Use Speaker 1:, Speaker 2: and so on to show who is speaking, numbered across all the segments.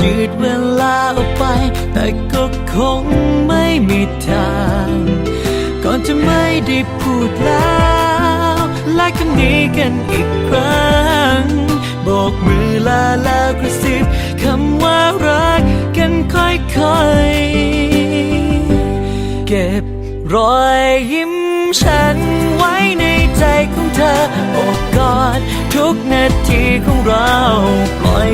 Speaker 1: ยืดเวลาออกไป แต่ก็คงไม่มีทาง ก่อนจะไม่ได้พูดแล้วและคำนี้กันอีกครั้งโบกมือลาแล้วกระซิบคำว่ารักกันค่อยๆ เก็บรอยยิ้มฉันไว้ในใจของเธอโอบกอดทุกนาทีของเรา ปล่อย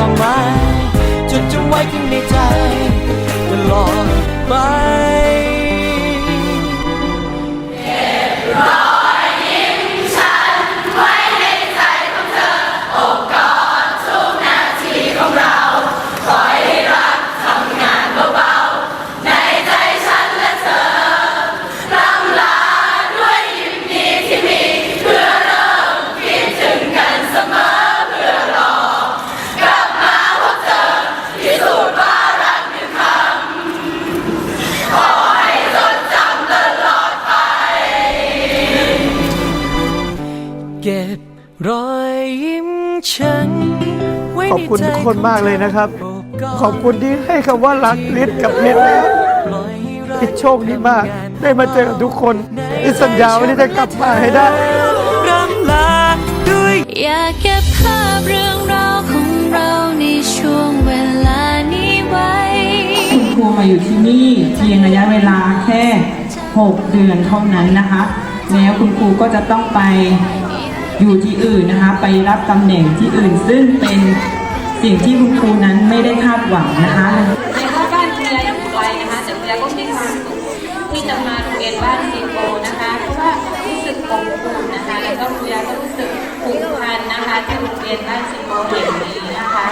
Speaker 1: ความหมายจดจำไว้ข้างในใจตลอดไป
Speaker 2: คุณทุกคนมากเลยนะครับ ขอบคุณที่ให้คำว่ารักลิศกับลิศนะ
Speaker 1: ปล่อยให้รัก
Speaker 2: ลิศโชคดีมาก ได้มาเจอกับทุกคนลิศสัญญาว่าลิศจะกลับมาให้ได้
Speaker 1: รำลาด้วย
Speaker 3: อยากเก็บภาพเรื่องราวของเราในช่วงเวลานี้ไว้
Speaker 4: คุณครูมาอยู่ที่นี่เพียงระยะเวลาแค่ 6 เดือนเท่านั้นนะคะแล้วคุณครูก็จะต้องไปอยู่ที่อื่นนะคะ ไปรับตำแหน่งที่อื่นซึ่งเป็น สิ่งที่คุณครูนั้นไม่ได้คาดหวังนะคะ
Speaker 5: ในข้อบ้านคุณยายอยู่ไกลนะคะแต่คุณยายก็มีความสุขที่จะมาโรงเรียนบ้านสีโกนะคะเพราะว่ารู้สึกอบอุ่นนะคะแล้วก็คุณยายก็รู้สึกผูกพันนะคะที่โรงเรียนบ้านสีโกแห่งนี้นะคะ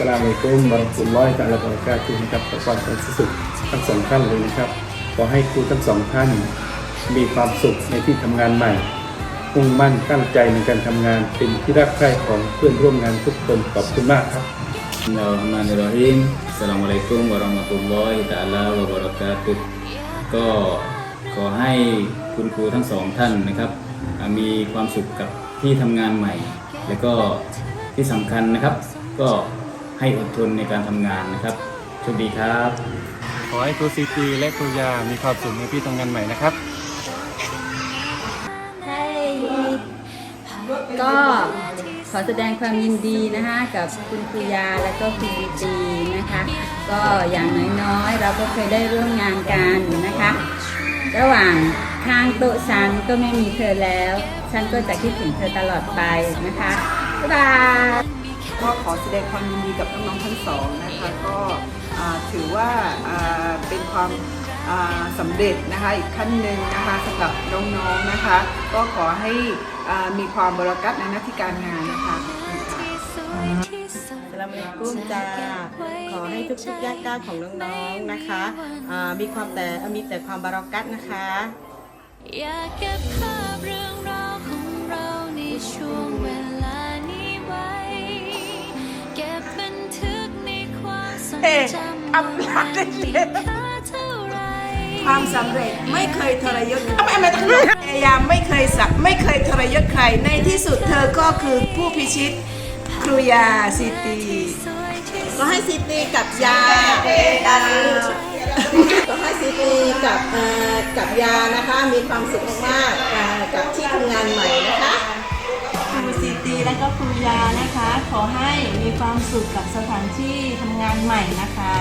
Speaker 6: สลามอะลัยกุมวะเราะห์มะตุลลอฮิตะอาลาบะเราะกาตุฮ์นะครับขอความสุขทั้งสองท่านเลยนะครับ ขอให้ครูทั้งสองท่านมีความสุขในที่ทำงานใหม่มุ่งมั่นตั้งใจในการทำงานเป็นที่รักใคร่ของเพื่อนร่วมงานทุกคนขอบคุณมากครับ
Speaker 7: Bismillahirrahmanirrahim Assalamualaikum warahmatullahi taala wabarakatuh ก็ขอให้คุณครูทั้งสองท่านนะครับ มีความสุขกับที่ทำงานใหม่ แล้วก็ที่สำคัญนะครับ ก็ ให้อดทนในการทำงานนะครับโชคดีครับ
Speaker 6: ขอให้ครูซีตีและครูยามีความสุขในที่ทำงานใหม่นะครับ
Speaker 8: ก็ขอแสดงความยินดีนะคะกับคุณครูยาและก็คุณดีตีนะคะ ก็อย่างน้อยๆ เราก็เคยได้ร่วมงานกันนะคะ ระหว่างข้างโต๊ะฉันก็ไม่มีเธอแล้ว ฉันก็จะคิดถึงเธอตลอดไปนะคะบ๊ายบาย
Speaker 4: ก็ ขอแสดงความยินดีกับน้องๆทั้งสองนะคะก็อ่าถือว่าอ่าเป็นความอ่าสำเร็จนะคะอีกขั้นหนึ่งนะคะสำหรับน้องๆนะคะ ก็ขอให้อ่ามีความบริกัตในหน้าที่การงานนะคะขอบคุณค่ะ
Speaker 9: สลามอะลัยกุมจ้าขอให้ทุกๆย่างก้าวของน้องๆนะคะอ่ามีความแต่มีแต่ความบารักัตนะคะ
Speaker 3: อยากเก็บภาพเรื่องราวของเราในช่วงเวลา เอ๊ะจำ
Speaker 9: อำลาได้เลย
Speaker 3: ค่าเท่าไหร
Speaker 9: ความสำเร็จไม่เคยทรยศทำไมไม่ต้องพยายามไม่เคยสักไม่เคยทรยศใคร ในที่สุดเธอก็คือผู้พิชิตครูยาซิตีก็ให้ซิตีกับยาก็ให้ซิตีกับกับยานะคะ มีความสุขมากๆกับที่ทำงานใหม่
Speaker 10: ตีและก็ครูยานะคะ ขอให้มีความสุขกับสถานที่ทำงานใหม่นะคะ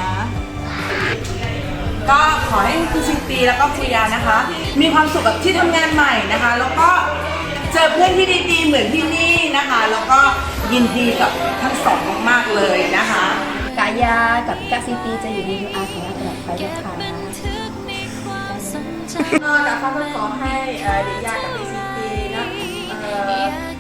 Speaker 9: ก็ขอให้คุณซิตีแล้วก็คุยานะคะ มีความสุขกับที่ทำงานใหม่นะคะ แล้วก็เจอเพื่อนที่ดีๆ เหมือนที่นี่นะคะ แล้วก็ยินดีกับทั้งสองมากๆเลยนะคะ
Speaker 8: กายากับกาซิตีจะอยู่ในยูอาร์ของเราตลอดไปนะคะ
Speaker 3: บันทึกในความทรงจำ
Speaker 9: ก็กับเขาก็ขอให้เอ่อเดียากับพี่ซิตีนะ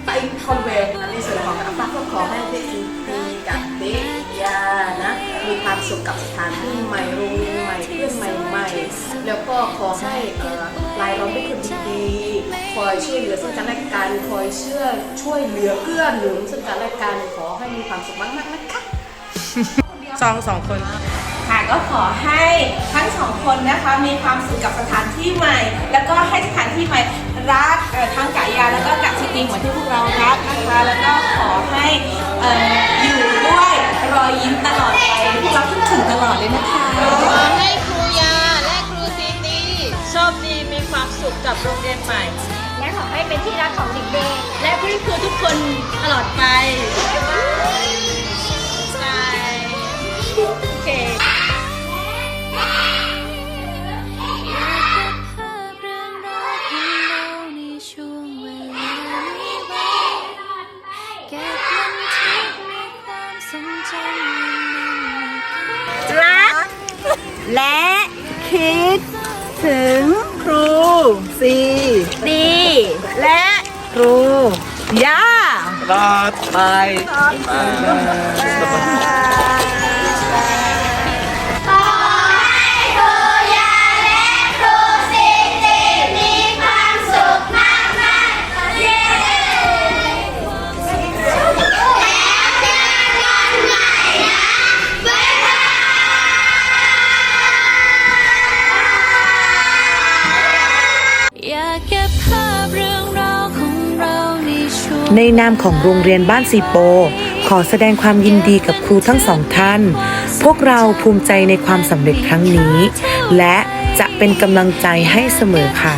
Speaker 9: เอ่อไปคอนเวลในส่วนของอัฟฟ้าก็ขอให้พี่ซิตีกับเดียานะ มีความสุขกับสถานที่ใหม่โรงเรียนใหม่เพื่อนใหม่ๆ แล้วก็ขอให้เอ่อรายล้อมด้วยคนดีๆคอยช่วยเหลือซึ่งกันและกันคอยเชื่อช่วยเหลือเกื้อหนุนซึ่งกันและกันขอให้มีความสุขมากๆนะคะ
Speaker 10: สองสองคน
Speaker 9: ค่ะก็ขอให้ทั้งสองคนนะคะมีความสุขกับสถานที่ใหม่ แล้วก็ให้สถานที่ใหม่รักทั้งกายาแล้วก็กับ ชิตีเหมือนที่พวกเรารักนะคะ แล้วก็ขอให้เอ่ออยู่ด้วยรอยยิ้มตลอดไปพวกเราคิดถึงตลอดเลยนะคะ
Speaker 10: ให้ครูยาและครูซีตีโชคดีมีความสุขกับโรงเรียนใหม่
Speaker 8: และขอให้เป็นที่รักของเด็กๆและเพื่อนครูทุกคนตลอดไป
Speaker 3: รงจำนั้นไม่เคย
Speaker 9: รัก และคิดถึงครูซีดี และครูยา
Speaker 2: ลาดไป
Speaker 3: อย ใน
Speaker 11: นามของโรงเรียนบ้านสีโป ขอแสดงความยินดีกับครูทั้งสองท่าน พวกเราภูมิใจในความสำเร็จครั้งนี้ และจะเป็นกำลังใจให้เสมอค่ะ